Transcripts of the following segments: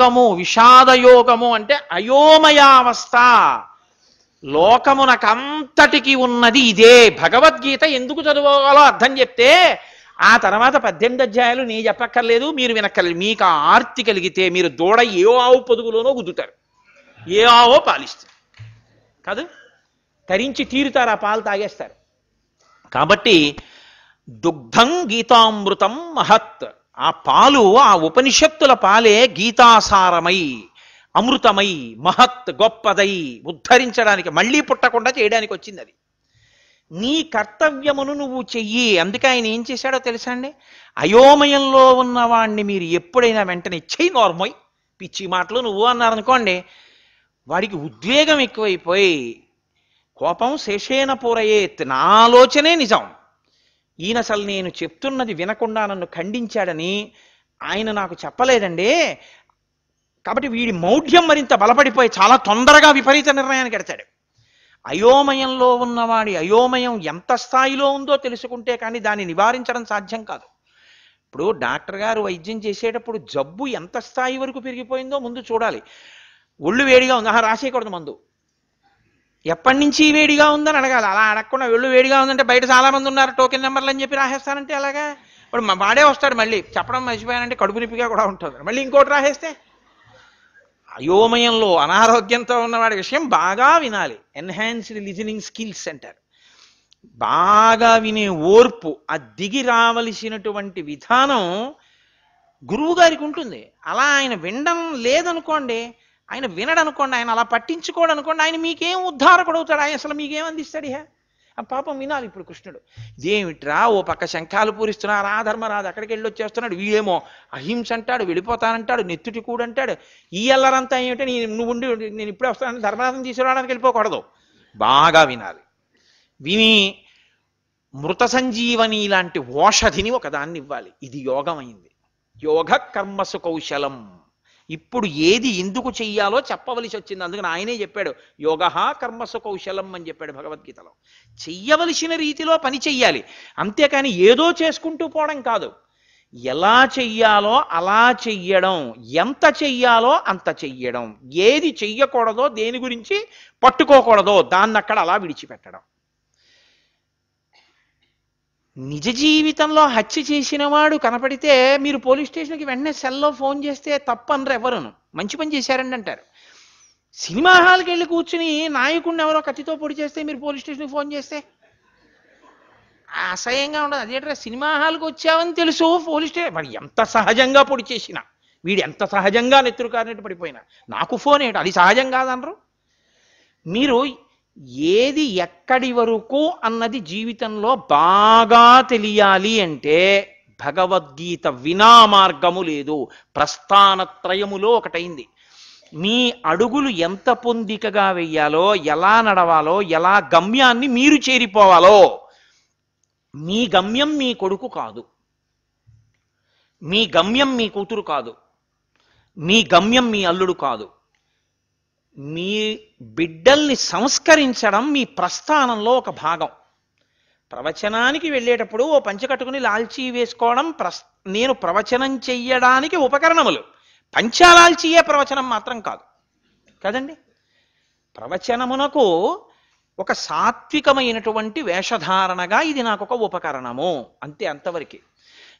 యోగము విషాదయోగము అంటే అయోమయావస్థ. లోకమునకంతటికి ఉన్నది ఇదే. భగవద్గీత ఎందుకు చదువుకోవాలో అర్థం చెప్తే ఆ తర్వాత పద్దెనిమిది అధ్యాయాలు నీ చెప్పక్కర్లేదు మీరు వినక్కర్లేదు. మీకు ఆర్తి కలిగితే మీరు దూడ ఏ ఆవు పొదుగులోనో గుద్దుతారు. ఏ ఆవో పాలిస్తారు. కాదు? తరించి తీరుతారు ఆ పాలు తాగేస్తారు. కాబట్టి దుగ్ధం గీతామృతం మహత్. ఆ పాలు ఆ ఉపనిషత్తుల పాలే గీతాసారమై అమృతమై మహత్ గొప్పదై ఉద్ధరించడానికి మళ్ళీ పుట్టకుండా చేయడానికి వచ్చింది అది. నీ కర్తవ్యమును నువ్వు చెయ్యి. అందుకే ఆయన ఏం చేశాడో తెలుసా అండి? అయోమయంలో ఉన్నవాణ్ణి మీరు ఎప్పుడైనా వెంటనే చెయ్యి నోర్మోయ్. పిచ్చి మాటలు నువ్వు అన్నారనుకోండి వాడికి ఉద్వేగం ఎక్కువైపోయి కోపం శేషేన పూరయేత్. నా ఆలోచనే నిజం. ఈయన అసలు నేను చెప్తున్నది వినకుండా నన్ను ఖండించాడని ఆయన నాకు చెప్పలేదండి. కాబట్టి వీడి మౌఢ్యం మరింత బలపడిపోయి చాలా తొందరగా విపరీత నిర్ణయానికి ఎడతాడు అయోమయంలో ఉన్నవాడి అయోమయం ఎంత స్థాయిలో ఉందో తెలుసుకుంటే కానీ దాన్ని నివారించడం సాధ్యం కాదు. ఇప్పుడు డాక్టర్ గారు వైద్యం చేసేటప్పుడు జబ్బు ఎంత స్థాయి వరకు పెరిగిపోయిందో ముందు చూడాలి. ఒళ్ళు వేడిగా ఉంది. ఆహా రాసేయకూడదు మందు. ఎప్పటి నుంచి వేడిగా ఉందని అడగాలి. అలా అడగకుండా వెళ్ళు వేడిగా ఉందంటే బయట చాలా మంది ఉన్నారు టోకెన్ నెంబర్లు అని చెప్పి రాసేస్తానంటే అలాగా ఇప్పుడు మా వాడే వస్తాడు మళ్ళీ. చెప్పడం మర్చిపోయానంటే కడుపు నొప్పిగా కూడా ఉంటుంది. మళ్ళీ ఇంకోటి రాసేస్తే? అయోమయంలో అనారోగ్యంతో ఉన్నవాడి విషయం బాగా వినాలి. ఎన్హాన్స్డ్ లిజనింగ్ స్కిల్స్ అంటారు బాగా వినే ఓర్పు ఆ దిగి రావలసినటువంటి విధానం గురువు గారికి ఉంటుంది. అలా ఆయన వినడం లేదనుకోండి ఆయన వినడనుకోండి ఆయన అలా పట్టించుకోడు అనుకోండి ఆయన మీకేం ఉద్ధారకుడు అవుతాడు ఆయన అసలు మీకేం అందిస్తాడు ఇహ? ఆ పాపం వినాలి ఇప్పుడు కృష్ణుడు. ఇదేమిట్రా ఓ పక్క శంఖాలు పూరిస్తున్నా రా ధర్మరాజు అక్కడికి వెళ్ళి వచ్చేస్తున్నాడు వీడేమో అహింస అంటాడు వెళ్ళిపోతానంటాడు నెత్తుటి కూడా అంటాడు ఈ అల్లరంతా ఏమిటో? నీ నువ్వు ఉండి నేను ఇప్పుడే వస్తానని ధర్మరాజం తీసుకురావడానికి వెళ్ళిపోకూడదు. బాగా వినాలి. విని మృత సంజీవని లాంటి ఓషధిని ఒకదాన్ని ఇవ్వాలి ఇది యోగం అయింది యోగ కర్మసు కౌశలం. ఇప్పుడు ఏది ఎందుకు చెయ్యాలో చెప్పవలసి వచ్చింది అందుకని ఆయనే చెప్పాడు యోగ కర్మసు కౌశలం అని చెప్పాడు భగవద్గీతలో. చెయ్యవలసిన రీతిలో పని చెయ్యాలి. అంతేకాని ఏదో చేసుకుంటూ పోవడం కాదు. ఎలా చెయ్యాలో అలా చెయ్యడం ఎంత చెయ్యాలో అంత చెయ్యడం. ఏది చెయ్యకూడదో దేని గురించి పట్టుకోకూడదో దాన్ని అక్కడ అలా విడిచిపెట్టడం. నిజ జీవితంలో హత్య చేసిన వాడు కనపడితే మీరు పోలీస్ స్టేషన్కి వెంటనే సెల్లో ఫోన్ చేస్తే తప్పనరు ఎవరును. మంచి పని చేశారండి అంటారు. సినిమా హాల్కి వెళ్ళి కూర్చుని నాయకుడిని ఎవరో కత్తితో పొడి చేస్తే మీరు పోలీస్ స్టేషన్కి ఫోన్ చేస్తే? అసహ్యంగా ఉండదు. అదేంటే సినిమా హాల్కి వచ్చావని తెలుసు పోలీస్ స్టేషన్ మరి ఎంత సహజంగా పొడి చేసినా? వీడు ఎంత సహజంగా నెత్తురు కారినట్టు పడిపోయినా? నాకు ఫోన్ ఏంటి అది సహజం కాదనరు? మీరు ఏది ఎక్కడి వరకు అన్నది జీవితంలో బాగా తెలియాలి అంటే భగవద్గీత వినా మార్గము లేదు. ప్రస్థానత్రయములో ఒకటైంది. మీ అడుగులు ఎంత పొందికగా వెయ్యాలో ఎలా నడవాలో ఎలా గమ్యాన్ని మీరు చేరిపోవాలో. మీ గమ్యం మీ కొడుకు కాదు. మీ గమ్యం మీ కూతురు కాదు. మీ గమ్యం మీ అల్లుడు కాదు. మీ బిడ్డల్ని సంస్కరించడం మీ ప్రస్థానంలో ఒక భాగం. ప్రవచనానికి వెళ్ళేటప్పుడు ఓ పంచె కట్టుకుని లాల్చీ వేసుకోవడం ప్రస్ నేను ప్రవచనం చెయ్యడానికి ఉపకరణములు. పంచాలాల్చీయే ప్రవచనం మాత్రం కాదు. కదండి? ప్రవచనమునకు ఒక సాత్వికమైనటువంటి వేషధారణగా ఇది నాకు ఒక ఉపకరణము. అంతే అంతవరకు.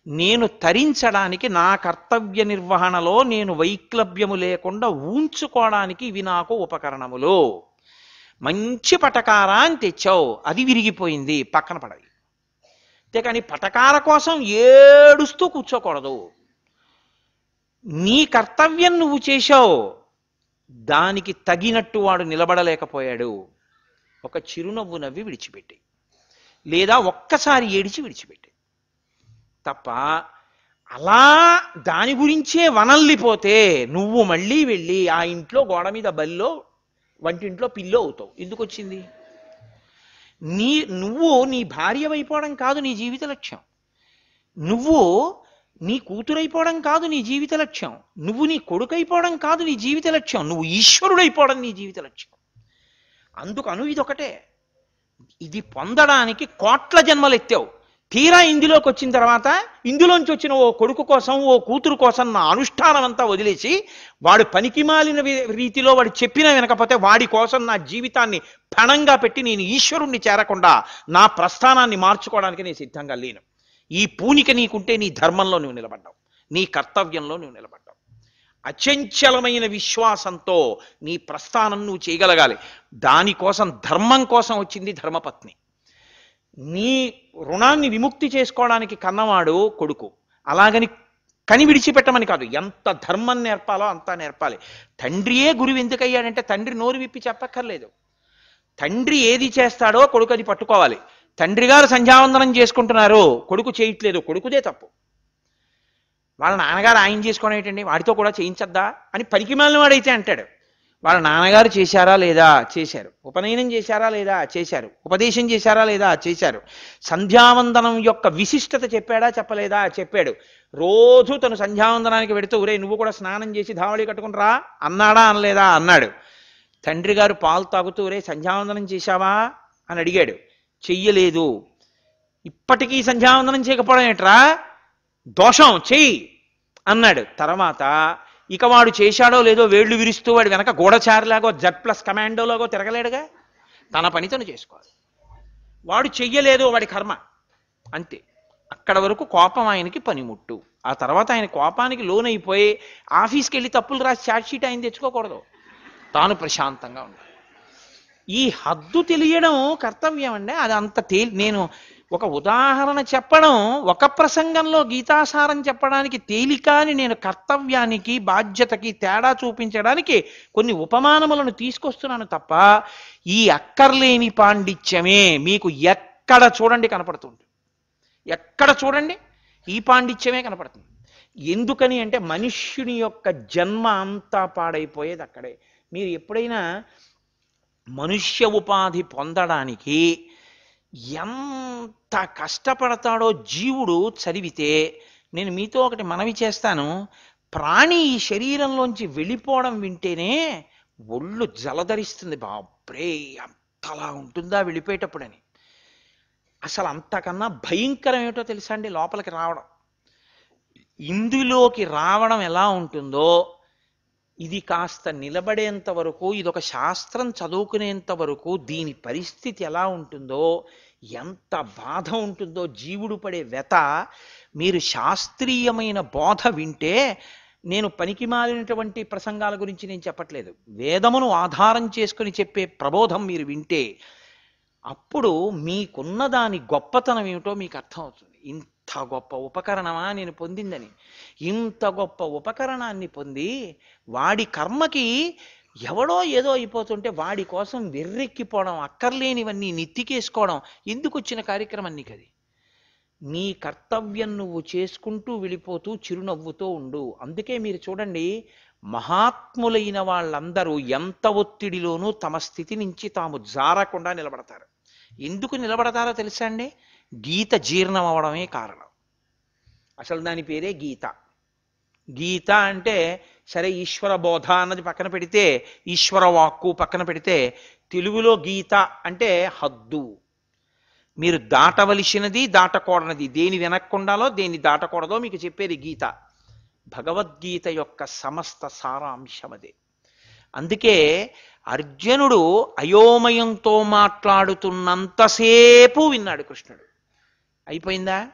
నేను తరించడానికి నా కర్తవ్య నిర్వహణలో నేను వైక్లభ్యము లేకుండా ఉంచుకోవడానికి ఇవి నాకు ఉపకరణములు. మంచి పటకారాన్ని అని తెచ్చావు అది విరిగిపోయింది పక్కన పడవి. అంతేకాని పటకార కోసం ఏడుస్తూ కూర్చోకూడదు. నీ కర్తవ్యం నువ్వు చేశావు దానికి తగినట్టు వాడు నిలబడలేకపోయాడు. ఒక చిరునవ్వు నవ్వి విడిచిపెట్టి. లేదా ఒక్కసారి ఏడిచి విడిచిపెట్టి. తప్ప అలా దాని గురించే వనల్లిపోతే నువ్వు మళ్ళీ వెళ్ళి ఆ ఇంట్లో గోడ మీద బల్లో వంటింట్లో పిల్లో అవుతావు. ఎందుకు వచ్చింది నీ నువ్వు నీ భార్యవైపోవడం కాదు నీ జీవిత లక్ష్యం. నువ్వు నీ కూతురైపోవడం కాదు నీ జీవిత లక్ష్యం. నువ్వు నీ కొడుకైపోవడం కాదు నీ జీవిత లక్ష్యం. నువ్వు ఈశ్వరుడైపోవడం నీ జీవిత లక్ష్యం. అందుకను ఇదొకటే. ఇది పొందడానికి కోట్ల జన్మలు ఎత్తావు తీరా ఇందులోకి వచ్చిన తర్వాత ఇందులోంచి వచ్చిన ఓ కొడుకు కోసం ఓ కూతురు కోసం నా అనుష్ఠానం అంతా వదిలేసి వాడు పనికిమాలిన రీతిలో వాడు చెప్పినా వినకపోతే వాడి కోసం నా జీవితాన్ని పణంగా పెట్టి నేను ఈశ్వరుణ్ణి చేరకుండా నా ప్రస్థానాన్ని మార్చుకోవడానికి నేను సిద్ధంగా లేను. ఈ పూనిక నీకుంటే నీ ధర్మంలో నువ్వు నిలబడ్డావు. నీ కర్తవ్యంలో నువ్వు నిలబడ్డావు. అచంచలమైన విశ్వాసంతో నీ ప్రస్థానం నువ్వు చేయగలగాలి. దానికోసం ధర్మం కోసం వచ్చింది ధర్మపత్ని. నీ రుణాన్ని విముక్తి చేసుకోవడానికి కన్నవాడు కొడుకు. అలాగని కని విడిచిపెట్టమని కాదు ఎంత ధర్మం నేర్పాలో అంతా నేర్పాలి. తండ్రియే గురువు ఎందుకయ్యాడంటే తండ్రి నోరు విప్పి చెప్పక్కర్లేదు. తండ్రి ఏది చేస్తాడో కొడుకు అది పట్టుకోవాలి. తండ్రి గారు సంధ్యావందనం చేసుకుంటున్నారు కొడుకు చేయట్లేదు కొడుకుదే తప్పు. వాళ్ళ నాన్నగారు ఆయన చేసుకోవడం ఏంటండి వాడితో కూడా చేయించద్దా అని పనికిమాలిన వాడైతే అంటాడు. వాళ్ళ నాన్నగారు చేశారా లేదా? చేశారు. ఉపనయనం చేశారా లేదా? చేశారు. ఉపదేశం చేశారా లేదా? చేశారు. సంధ్యావందనం యొక్క విశిష్టత చెప్పాడా? చెప్పలేదా? చెప్పాడు. రోజు తను సంధ్యావందనానికి పెడితే ఒరే నువ్వు కూడా స్నానం చేసి ధావళి కట్టుకుని రా. అన్నాడా? అనలేదా? అన్నాడు. తండ్రి గారు పాలు తాగుతూ రే సంధ్యావందనం చేశావా? అని అడిగాడు. చెయ్యలేదు. ఇప్పటికీ సంధ్యావందనం చేయకపోవడం ఏట్రా? దోషం చెయ్యి. అన్నాడు. తర్వాత ఇక వాడు చేశాడో లేదో వేళ్ళు విరుస్తూ వాడు వెనక గూఢచారిలాగో జడ్ ప్లస్ కమాండోలాగో తిరగలేడుగా? తన పని తను చేసుకోవాలి. వాడు చెయ్యలేదు వాడి కర్మ. అంతే. అక్కడ వరకు కోపం ఆయనకి పనిముట్టు. ఆ తర్వాత ఆయన కోపానికి లోనైపోయి ఆఫీస్కి వెళ్ళి తప్పులు రాసి చార్జ్షీట్ ఆయన తెచ్చుకోకూడదు. తాను ప్రశాంతంగా ఉండాలి. ఈ హద్దు తెలియడం కర్తవ్యం అండి అది అంత తే నేను ఒక ఉదాహరణ చెప్పడం ఒక ప్రసంగంలో గీతాసారం చెప్పడానికి తేలిక అని నేను కర్తవ్యానికి బాధ్యతకి తేడా చూపించడానికి కొన్ని ఉపమానములను తీసుకొస్తున్నాను తప్ప ఈ అక్కర్లేని పాండిత్యమే మీకు ఎక్కడ చూడండి కనపడుతుంది. ఎక్కడ చూడండి? ఈ పాండిత్యమే కనపడుతుంది. ఎందుకని అంటే మనుష్యుని యొక్క జన్మ అంతా పాడైపోయేది అక్కడే. మీరు ఎప్పుడైనా మనుష్య ఉపాధి పొందడానికి ఎంత కష్టపడతాడో జీవుడు చదివితే నేను మీతో ఒకటి మనవి చేస్తాను. ప్రాణి ఈ శరీరంలోంచి వెళ్ళిపోవడం వింటేనే ఒళ్ళు జలధరిస్తుంది. బాబ్రే అంతలా ఉంటుందా వెళ్ళిపోయేటప్పుడని. అసలు అంతకన్నా భయంకరం ఏమిటో తెలుసా అండి లోపలికి రావడం. ఇందులోకి రావడం ఎలా ఉంటుందో ఇది కాస్త నిలబడేంత వరకు ఇదొక శాస్త్రం చదువుకునేంత వరకు దీని పరిస్థితి ఎలా ఉంటుందో ఎంత బాధ ఉంటుందో జీవుడు పడే వ్యత మీరు శాస్త్రీయమైన బోధ వింటే నేను పనికి మాలినటువంటి ప్రసంగాల గురించి నేను చెప్పట్లేదు. వేదమును ఆధారం చేసుకుని చెప్పే ప్రబోధం మీరు వింటే అప్పుడు మీకున్న దాని గొప్పతనం ఏమిటో మీకు అర్థమవుతుంది. ఇంత గొప్ప ఉపకరణమా నేను పొందిందని. ఇంత గొప్ప ఉపకరణాన్ని పొంది వాడి కర్మకి ఎవడో ఏదో అయిపోతుంటే వాడి కోసం వెర్రెక్కిపోవడం అక్కర్లేనివన్నీ నెత్తికేసుకోవడం ఎందుకు వచ్చిన కార్యక్రమం నీకు అది నీ కర్తవ్యం నువ్వు చేసుకుంటూ వెళ్ళిపోతూ చిరునవ్వుతో ఉండు. అందుకే మీరు చూడండి మహాత్ములైన వాళ్ళందరూ ఎంత ఒత్తిడిలోనూ తమ స్థితి నుంచి తాము జారకుండా నిలబడతారు. ఎందుకు నిలబడతారో తెలుసా అండి? గీత జీర్ణం అవడమే కారణం. అసలు దాని పేరే గీత. గీత అంటే సరే ఈశ్వర బోధ అన్నది పక్కన పెడితే ఈశ్వర వాక్కు పక్కన పెడితే తెలుగులో గీత అంటే హద్దు. మీరు దాటవలసినది దాటకూడనది. దేని వెనక్కుండాలో దేన్ని దాటకూడదో మీకు చెప్పేది గీత. భగవద్గీత యొక్క సమస్త సారాంశం అదే. అందుకే అర్జునుడు అయోమయంతో మాట్లాడుతున్నంతసేపు విన్నాడు కృష్ణుడు. అయిపోయిందా?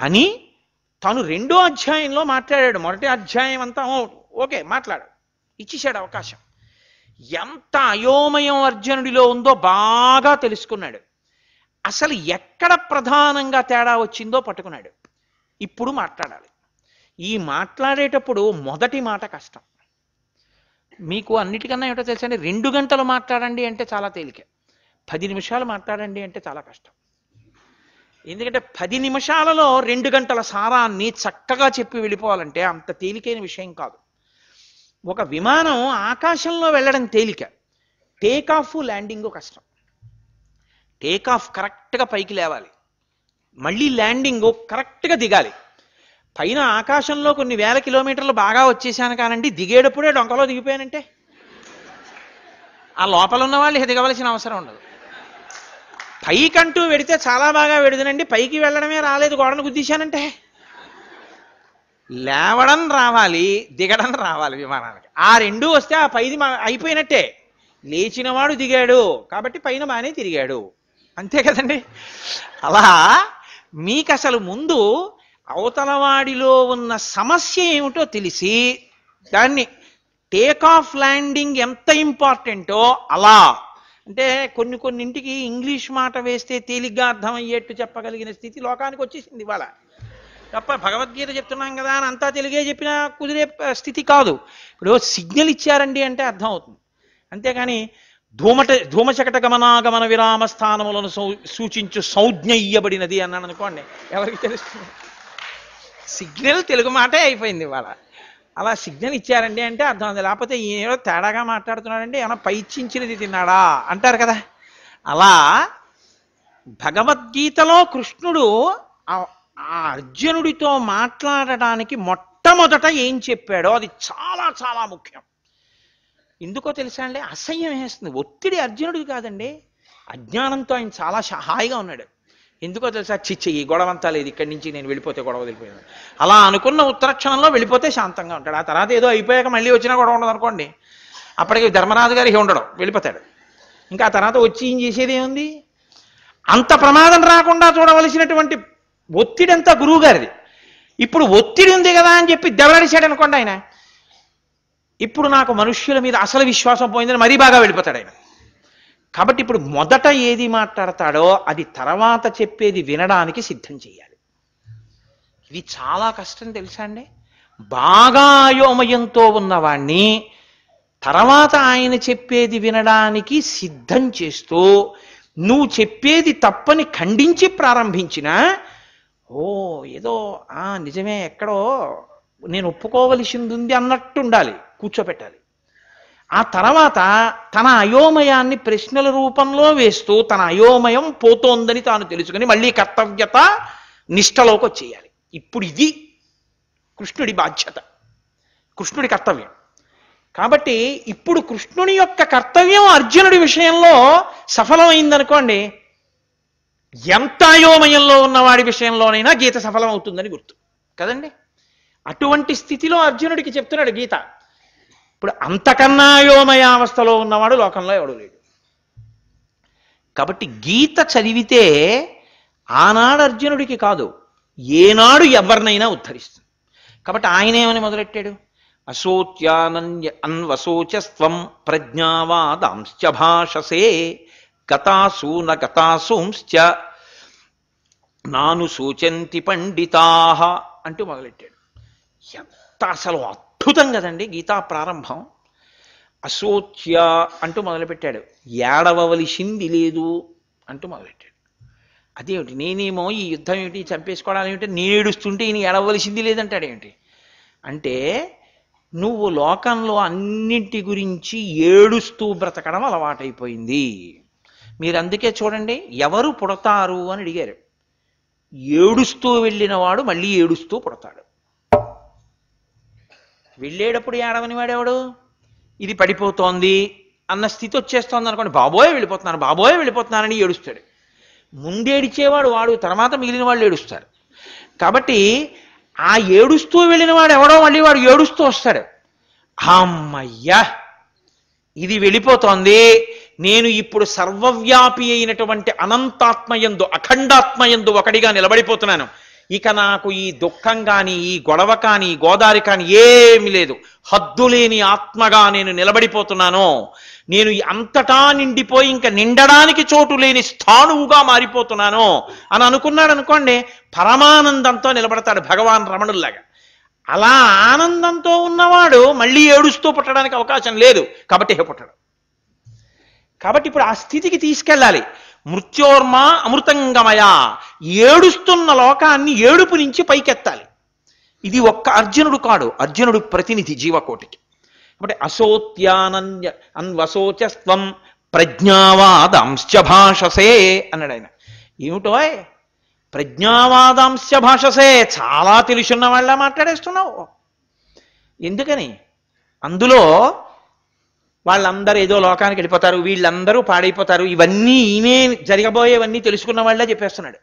అని తను రెండో అధ్యాయంలో మాట్లాడాడు. మొదటి అధ్యాయం అంతా "ఓ, ఓకే మాట్లాడు. ఇచ్చేశాడు అవకాశం. ఎంత అయోమయం అర్జునుడిలో ఉందో బాగా తెలుసుకున్నాడు. అసలు ఎక్కడ ప్రధానంగా తేడా వచ్చిందో పట్టుకున్నాడు. ఇప్పుడు మాట్లాడాలి. ఈ మాట్లాడేటప్పుడు మొదటి మాట కష్టం. మీకు అన్నిటికన్నా ఏమిటో తెలుసండి? రెండు గంటలు మాట్లాడండి అంటే చాలా తేలిక. పది నిమిషాలు మాట్లాడండి అంటే చాలా కష్టం. ఎందుకంటే పది నిమిషాలలో రెండు గంటల సారాన్ని చక్కగా చెప్పి వెళ్ళిపోవాలంటే అంత తేలికైన విషయం కాదు. ఒక విమానం ఆకాశంలో వెళ్ళడం తేలిక. టేక్ ఆఫ్ ల్యాండింగ్ కష్టం. టేక్ ఆఫ్ కరెక్ట్గా పైకి లేవాలి. మళ్ళీ ల్యాండింగ్ కరెక్ట్గా దిగాలి. పైన ఆకాశంలో కొన్ని వేల కిలోమీటర్లు బాగా వచ్చేసాను కానండి దిగేటప్పుడే డొంకలో దిగిపోయానంటే? ఆ లోపల ఉన్న వాళ్ళు దిగవలసిన అవసరం ఉండదు. పైకంటూ వెడితే చాలా బాగా వెడుదనండి. పైకి వెళ్ళడమే రాలేదు గోడను గుద్దిశానంటే. లేవడం రావాలి దిగడం రావాలి విమానానికి. ఆ రెండు వస్తే ఆ పైది మా- అయిపోయినట్టే. లేచినవాడు దిగాడు కాబట్టి పైన బాగానే తిరిగాడు. అంతే కదండి? అలా మీకు అసలు ముందు అవతలవాడిలో ఉన్న సమస్య ఏమిటో తెలిసి దాన్ని టేక్ ఆఫ్ ల్యాండింగ్ ఎంత ఇంపార్టెంటో అలా అంటే కొన్ని కొన్నింటికి ఇంగ్లీష్ మాట వేస్తే తేలిగ్గా అర్థమయ్యేట్టు చెప్పగలిగిన స్థితి లోకానికి వచ్చేసింది ఇవాళ. తప్ప భగవద్గీత చెప్తున్నాం కదా అని అంతా తెలుగే చెప్పినా కుదిరే స్థితి కాదు. ఇప్పుడు సిగ్నల్ ఇచ్చారండి అంటే అర్థం అవుతుంది. అంతేకాని ధూమట ధూమశకట గమనాగమన విరామ స్థానములను సూ- సూచించు సంజ్ఞ ఇయ్యబడినది అన్నాను అనుకోండి. ఎవరికి తెలుస్తుంది? సిగ్నల్ తెలుగు మాటే అయిపోయింది ఇవాళ. అలా సిగ్నల్ ఇచ్చారండి అంటే అర్థం ఉంది లేకపోతే ఏదో తేడాగా మాట్లాడుతున్నాడంటే ఏమైనా పైచించినది తిన్నాడా? అంటారు కదా. అలా భగవద్గీతలో కృష్ణుడు ఆ- అర్జునుడితో మాట్లాడటానికి మొట్టమొదట ఏం చెప్పాడో అది చాలా చాలా ముఖ్యం. ఎందుకో తెలుసా అండి? అసహ్యం వేస్తుంది. ఒత్తిడి అర్జునుడికి కాదండి. అజ్ఞానంతో ఆయన చాలా సహాయిగా హాయిగా ఉన్నాడు. ఎందుకో తెలుసా? చిచ్చి ఈ గొడవ అంతా లేదు. ఇక్కడి నుంచి నేను వెళ్ళిపోతే గొడవ వెళ్ళిపోయాను అలా అనుకున్న ఉత్తరక్షణంలో వెళ్ళిపోతే శాంతంగా ఉంటాడు. ఆ తర్వాత ఏదో అయిపోయాక మళ్ళీ వచ్చినా గొడవ ఉండదు అనుకోండి. అప్పటికి ధర్మరాజు గారికి ఉండడం వెళ్ళిపోతాడు. ఇంకా ఆ తర్వాత వచ్చి ఏం చేసేది ఏముంది? అంత ప్రమాదం రాకుండా చూడవలసినటువంటి ఒత్తిడి అంతా గురువు గారిది. ఇప్పుడు ఒత్తిడి ఉంది కదా అని చెప్పి దెబ్బలాడిశాడు అనుకోండి ఆయన. ఇప్పుడు నాకు మనుష్యుల మీద అసలు విశ్వాసం పోయిందని మరీ బాగా వెళ్ళిపోతాడు ఆయన. కాబట్టి ఇప్పుడు మొదట ఏది మాట్లాడతాడో అది తర్వాత చెప్పేది వినడానికి సిద్ధం చేయాలి. ఇది చాలా కష్టం తెలుసా అండి? బాగా అయోమయంతో ఉన్నవాణ్ణి తర్వాత ఆయన చెప్పేది వినడానికి సిద్ధం చేస్తూ నువ్వు చెప్పేది తప్పని ఖండించి ప్రారంభించిన ఓ ఏదో ఆ నిజమే ఎక్కడో నేను ఒప్పుకోవలసింది ఉంది అన్నట్టు ఉండాలి కూర్చోపెట్టాలి. ఆ తర్వాత తన అయోమయాన్ని ప్రశ్నల రూపంలో వేస్తూ తన అయోమయం పోతోందని తాను తెలుసుకుని మళ్ళీ కర్తవ్యత నిష్టలోకి వచ్చేయాలి. ఇప్పుడు ఇది కృష్ణుడి బాధ్యత. కృష్ణుడి కర్తవ్యం. కాబట్టి ఇప్పుడు కృష్ణుని యొక్క కర్తవ్యం అర్జునుడి విషయంలో సఫలమైందనుకోండి ఎంత అయోమయంలో ఉన్నవాడి విషయంలోనైనా గీత సఫలమవుతుందని గుర్తు. కదండి? అటువంటి స్థితిలో అర్జునుడికి చెప్తున్నాడు గీత. ఇప్పుడు అంతకన్నా అయోమయావస్థలో ఉన్నవాడు లోకంలో ఎవడు లేడు. కాబట్టి గీత చదివితే ఆనాడు అర్జునుడికి కాదు ఏనాడు ఎవరినైనా ఉద్ధరిస్తుంది. కాబట్టి ఆయన ఏమని మొదలెట్టాడు? అశోచ్యానన్య అన్వశోచస్వం ప్రజ్ఞావాదాంశ్చ భాషసే గతాసూన గతాసూంశ్చ నాను సూచంతి పండితాహ అంటూ మొదలెట్టాడు. ఎంత అసలు అద్భుతం కదండి గీతా ప్రారంభం. అశోచ్య అంటూ మొదలుపెట్టాడు. ఏడవలసింది లేదు అంటూ మొదలెట్టాడు అదేమిటి? నేనేమో ఈ యుద్ధం ఏమిటి? చంపేసుకోవడం ఏమిటి? నేడుస్తుంటే ఈయన ఏడవలసింది లేదంటాడు ఏమిటి? అంటే నువ్వు లోకంలో అన్నింటి గురించి ఏడుస్తూ బ్రతకడం అలవాటైపోయింది. మీరు అందుకే చూడండి ఎవరు పుడతారు అని అడిగారు. ఏడుస్తూ వెళ్ళిన వాడు మళ్ళీ ఏడుస్తూ పుడతాడు. వెళ్ళేటప్పుడు ఏడవని వాడేవాడు? ఇది పడిపోతోంది అన్న స్థితి వచ్చేస్తోంది అనుకోండి బాబోయే వెళ్ళిపోతున్నాను బాబోయే వెళ్ళిపోతున్నానని ఏడుస్తాడు. ముందేడిచేవాడు వాడు తర్వాత మిగిలిన వాళ్ళు ఏడుస్తారు. కాబట్టి ఆ ఏడుస్తూ వెళ్ళిన వాడు ఎవడో మళ్ళీ వాడు ఏడుస్తూ వస్తాడు. అమ్మయ్యా ఇది వెళ్ళిపోతోంది నేను ఇప్పుడు సర్వవ్యాపి అయినటువంటి అనంతాత్మయందు అఖండాత్మయందు ఒకడిగా నిలబడిపోతున్నాను. ఇక నాకు ఈ దుఃఖం కానీ ఈ గొడవ కానీ గోదారి కానీ ఏమి లేదు. హద్దులేని ఆత్మగా నేను నిలబడిపోతున్నాను. నేను అంతటా నిండిపోయి ఇంకా నిండడానికి చోటు లేని స్థాణువుగా మారిపోతున్నాను. అని అనుకున్నాడు అనుకోండి పరమానందంతో నిలబడతాడు భగవాన్ రమణుల్లాగా. అలా ఆనందంతో ఉన్నవాడు మళ్ళీ ఏడుస్తూ పుట్టడానికి అవకాశం లేదు. కాబట్టి హే పుట్టడు. కాబట్టి ఇప్పుడు ఆ స్థితికి తీసుకెళ్ళాలి. మృత్యోర్మ అమృతంగమయ. ఏడుస్తున్న లోకాన్ని ఏడుపు నుంచి పైకెత్తాలి. ఇది ఒక్క అర్జునుడు కాడు. అర్జునుడు ప్రతినిధి జీవకోటికి. కాబట్టి అశోత్యానన్య అన్వశోచస్వం ప్రజ్ఞావాదాంశ భాషసే అన్నాడు ఆయన. ఏమిటో ప్రజ్ఞావాదాంశ భాషసే. చాలా తెలుసున్న వాళ్ళ మాట్లాడేస్తున్నావు. ఎందుకని? అందులో వాళ్ళందరూ ఏదో లోకానికి వెళ్ళిపోతారు వీళ్ళందరూ పాడైపోతారు. ఇవన్నీ ఈమె జరగబోయేవన్నీ తెలుసుకున్న వాళ్ళే చెప్పేస్తున్నాడు.